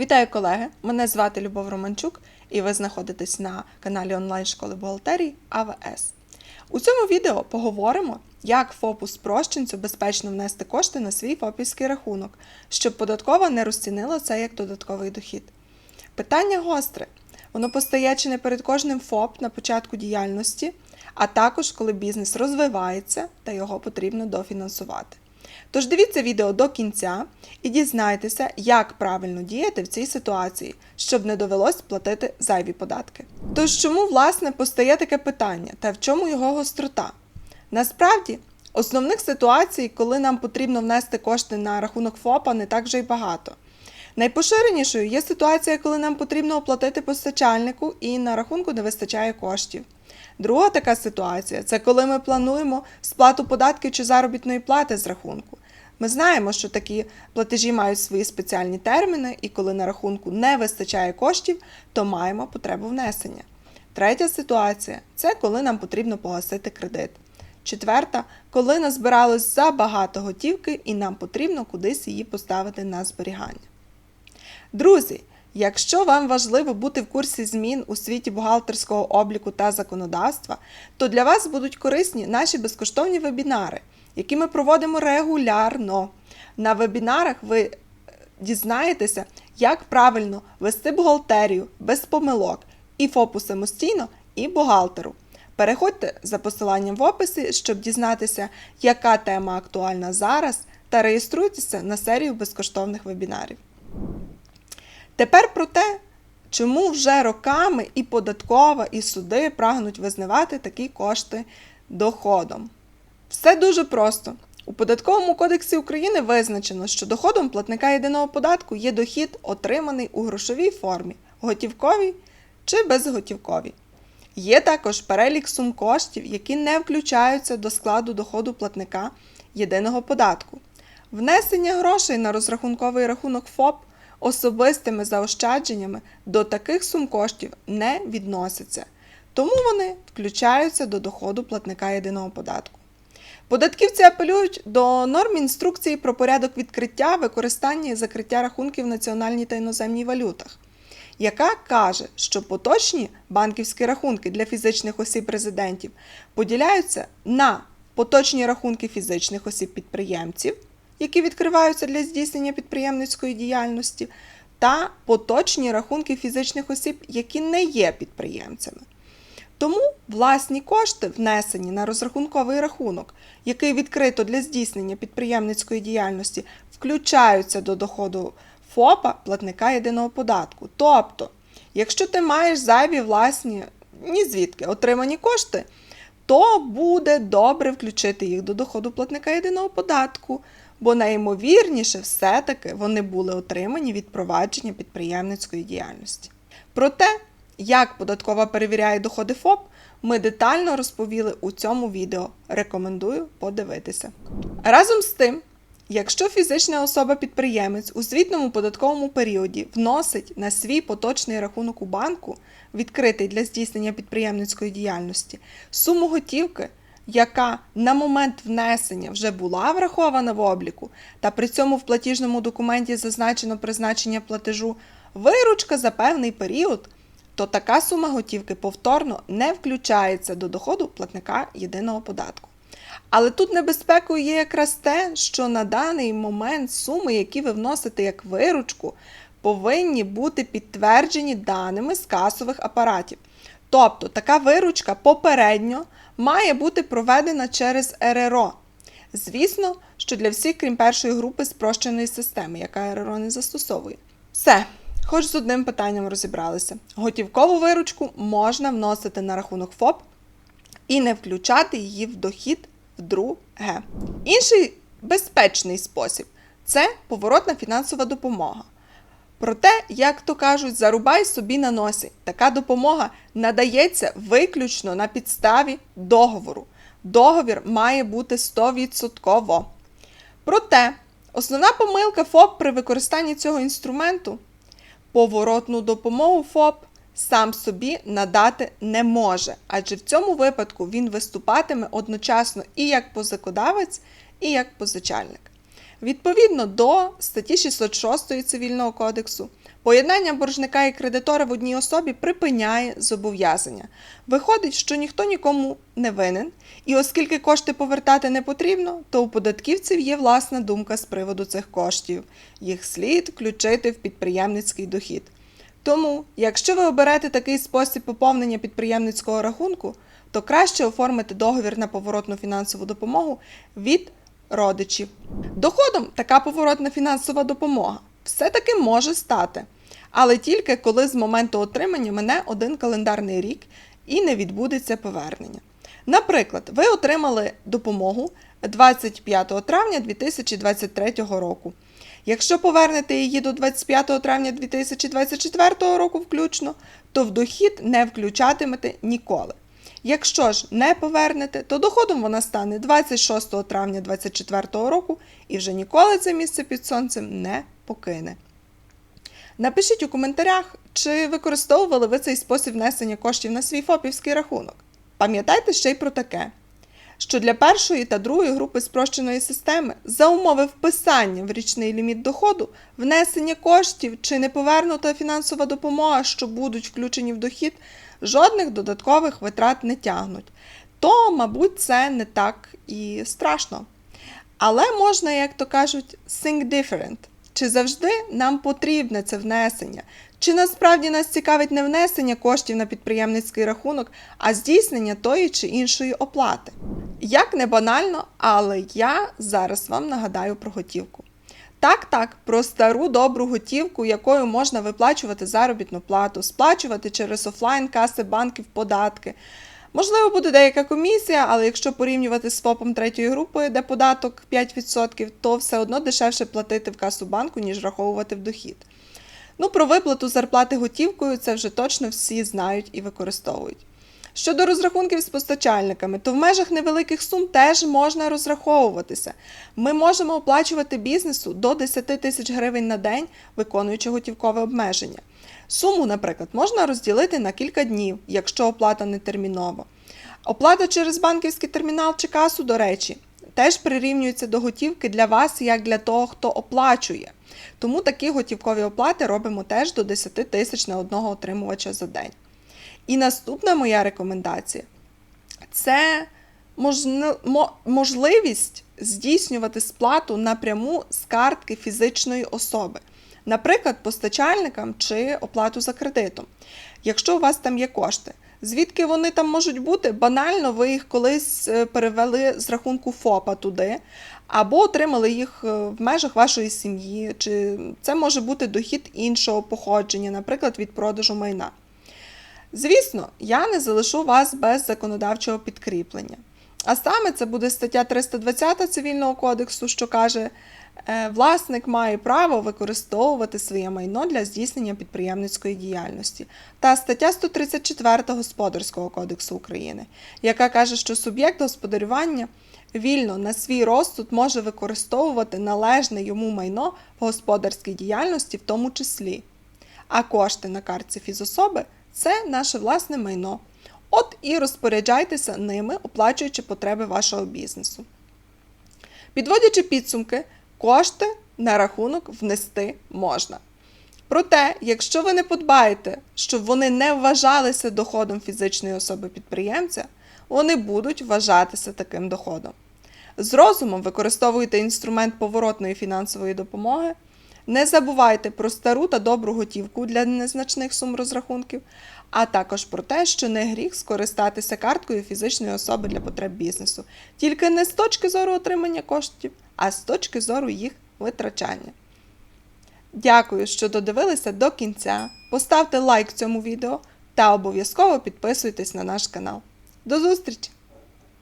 Вітаю колеги! Мене звати Любов Романчук, і ви знаходитесь на каналі онлайн-школи бухгалтерії АВС. У цьому відео поговоримо, як ФОПу спрощенцю безпечно внести кошти на свій ФОПівський рахунок, щоб податкова не розцінила це як додатковий дохід. Питання гостре. Воно постає чи не перед кожним ФОП на початку діяльності, а також коли бізнес розвивається та його потрібно дофінансувати. Тож дивіться відео до кінця і дізнайтеся, як правильно діяти в цій ситуації, щоб не довелось платити зайві податки. Тож чому власне постає таке питання та в чому його гострота? Насправді, основних ситуацій, коли нам потрібно внести кошти на рахунок ФОПа, не так вже й багато. Найпоширенішою є ситуація, коли нам потрібно оплатити постачальнику і на рахунку не вистачає коштів. Друга така ситуація це коли ми плануємо сплату податків чи заробітної плати з рахунку. Ми знаємо, що такі платежі мають свої спеціальні терміни, і коли на рахунку не вистачає коштів, то маємо потребу внесення. Третя ситуація це коли нам потрібно погасити кредит. Четверта, коли назбиралось забагато готівки і нам потрібно кудись її поставити на зберігання. Друзі, якщо вам важливо бути в курсі змін у світі бухгалтерського обліку та законодавства, то для вас будуть корисні наші безкоштовні вебінари, які ми проводимо регулярно. На вебінарах ви е, дізнаєтеся, як правильно вести бухгалтерію без помилок і ФОПу самостійно, і бухгалтеру. Переходьте за посиланням в описі, щоб дізнатися, яка тема актуальна зараз, та реєструйтеся на серію безкоштовних вебінарів. Тепер про те, чому вже роками і податкова, і суди прагнуть визнавати такі кошти доходом. Все дуже просто. У податковому кодексі України визначено, що доходом платника єдиного податку є дохід, отриманий у грошовій формі, готівковій чи безготівковій. Є також перелік сум коштів, які не включаються до складу доходу платника єдиного податку. Внесення грошей на розрахунковий рахунок ФОП особистими заощадженнями до таких сум коштів не відносяться, тому вони включаються до доходу платника єдиного податку. Податківці апелюють до норм інструкції про порядок відкриття, використання і закриття рахунків в національній та іноземній валютах, яка каже, що поточні банківські рахунки для фізичних осіб резидентів поділяються на поточні рахунки фізичних осіб підприємців, які відкриваються для здійснення підприємницької діяльності, та поточні рахунки фізичних осіб, які не є підприємцями. Тому власні кошти, внесені на розрахунковий рахунок, який відкрито для здійснення підприємницької діяльності, включаються до доходу ФОПа платника єдиного податку. Тобто, якщо ти маєш зайві власні ні звідки отримані кошти, то буде добре включити їх до доходу платника єдиного податку, бо найімовірніше все-таки вони були отримані від провадження підприємницької діяльності. Про те, як податкова перевіряє доходи ФОП, ми детально розповіли у цьому відео. Рекомендую подивитися. Разом з тим, якщо фізична особа-підприємець у звітному податковому періоді вносить на свій поточний рахунок у банку, відкритий для здійснення підприємницької діяльності, суму готівки, яка на момент внесення вже була врахована в обліку, та при цьому в платіжному документі зазначено призначення платежу виручка за певний період то така сума готівки повторно не включається до доходу платника єдиного податку. Але тут небезпекою є якраз те, що на даний момент суми, які ви вносите як виручку, повинні бути підтверджені даними з касових апаратів. Тобто така виручка попередньо має бути проведена через РРО. Звісно, що для всіх, крім першої групи спрощеної системи, яка РРО не застосовує. Все. Хоч з одним питанням розібралися. Готівкову виручку можна вносити на рахунок ФОП і не включати її в дохід вдруге. Інший безпечний спосіб це поворотна фінансова допомога. Проте, як то кажуть, зарубай собі на носі. Така допомога надається виключно на підставі договору. Договір має бути 100%. Проте, основна помилка ФОП при використанні цього інструменту поворотну допомогу ФОП сам собі надати не може, адже в цьому випадку він виступатиме одночасно і як позакодавець, і як позичальник. Відповідно до статті 606 Цивільного кодексу, Поєднання боржника і кредитора в одній особі припиняє зобов'язання. Виходить, що ніхто нікому не винен, і оскільки кошти повертати не потрібно, то у податківців є власна думка з приводу цих коштів. Їх слід включити в підприємницький дохід. Тому, якщо ви оберете такий спосіб поповнення підприємницького рахунку, то краще оформити договір на поворотну фінансову допомогу від родичів. Доходом така поворотна фінансова допомога все-таки може стати, але тільки коли з моменту отримання мине один календарний рік і не відбудеться повернення. Наприклад, ви отримали допомогу 25 травня 2023 року. Якщо повернете її до 25 травня 2024 року включно, то в дохід не включатимете ніколи. Якщо ж не повернете, то доходом вона стане 26 травня 2024 року і вже ніколи це місце під сонцем не покине. Напишіть у коментарях, чи використовували ви цей спосіб внесення коштів на свій ФОПівський рахунок. Пам'ятайте ще й про таке, що для першої та другої групи спрощеної системи за умови вписання в річний ліміт доходу, внесення коштів чи неповернута фінансова допомога, що будуть включені в дохід, жодних додаткових витрат не тягнуть. То, мабуть, це не так і страшно. Але можна, як то кажуть, think different. Чи завжди нам потрібне це внесення? Чи насправді нас цікавить не внесення коштів на підприємницький рахунок, а здійснення тої чи іншої оплати? Як не банально, але я зараз вам нагадаю про готівку. Так, так, про стару добру готівку, якою можна виплачувати заробітну плату, сплачувати через офлайн каси банків податки. Можливо, буде деяка комісія, але якщо порівнювати з ФОПом третьої групи, де податок 5%, то все одно дешевше платити в касу банку, ніж раховувати в дохід. Ну, про виплату зарплати готівкою це вже точно всі знають і використовують. Щодо розрахунків з постачальниками, то в межах невеликих сум теж можна розраховуватися. Ми можемо оплачувати бізнесу до 10 тисяч гривень на день, виконуючи готівкове обмеження. Суму, наприклад, можна розділити на кілька днів, якщо оплата не термінова. Оплата через банківський термінал чи касу, до речі, теж прирівнюється до готівки для вас, як для того, хто оплачує. Тому такі готівкові оплати робимо теж до 10 тисяч на одного отримувача за день. І наступна моя рекомендація це можливість здійснювати сплату напряму з картки фізичної особи, наприклад, постачальникам чи оплату за кредитом. Якщо у вас там є кошти. Звідки вони там можуть бути? Банально, ви їх колись е, перевели з рахунку ФОПа туди, або отримали їх е, в межах вашої сім'ї, чи це може бути дохід іншого походження, наприклад, від продажу майна. Звісно, я не залишу вас без законодавчого підкріплення. А саме це буде стаття 320 Цивільного кодексу, що каже, е, власник має право використовувати своє майно для здійснення підприємницької діяльності, та стаття 134 Господарського кодексу України, яка каже, що суб'єкт господарювання вільно на свій розсуд може використовувати належне йому майно в господарській діяльності, в тому числі, а кошти на картці фізособи це наше власне майно. От і розпоряджайтеся ними, оплачуючи потреби вашого бізнесу. Підводячи підсумки, кошти на рахунок внести можна. Проте, якщо ви не подбаєте, щоб вони не вважалися доходом фізичної особи-підприємця, вони будуть вважатися таким доходом. З розумом використовуйте інструмент поворотної фінансової допомоги. Не забувайте про стару та добру готівку для незначних сум розрахунків, а також про те, що не гріх скористатися карткою фізичної особи для потреб бізнесу, тільки не з точки зору отримання коштів, а з точки зору їх витрачання. Дякую, що додивилися до кінця. Поставте лайк цьому відео та обов'язково підписуйтесь на наш канал. До зустрічі!